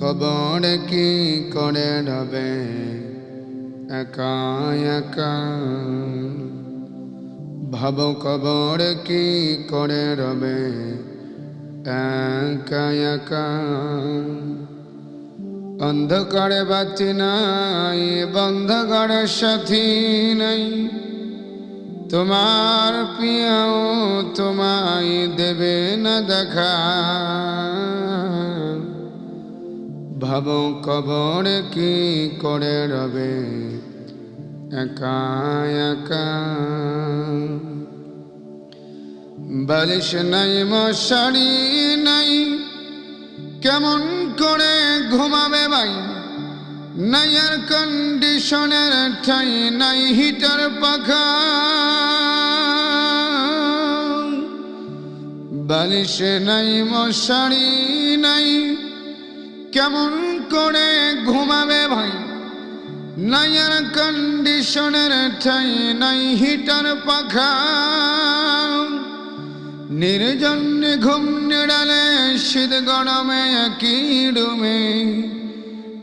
কবর কি করে রবে? একা একা। ভাব কবর কি করে রবে? একা একা। অন্ধকারে বাতি নাই, বন্ধকারে সাথী নাই। তোমার পিয়াও তোমায় দেবে না দেখা। ভাব কবর কি করে রবে? একা একা। বালিশ নাই, মশারি নাই। কেমন করে ঘুমাবে ভাই? নাই আর কন্ডিশনের ঠাই, নাই হিটার পাখা। বালিশে নাই, মশারি নাই। কেমন করে ঘুমাবে ভাই? নাই আর কন্ডিশনের ঠাই নাই হিটার পাখা। নির্জন ঘুম নিড়ালে শীত গরমে একই রুমে।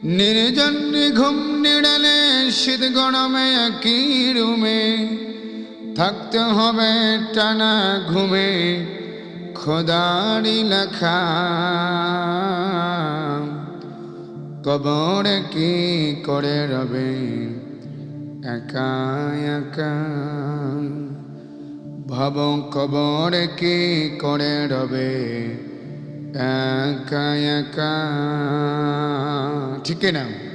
নির্জন ঘুম নিড়ালে শীত গরমে একই রুমে। থাকতে হবে টানা ঘুমে, খোদারি লেখা। কবর কি করে রবে? একা একা। ভাব কবর কি করে রবে? একা একা। ঠিক না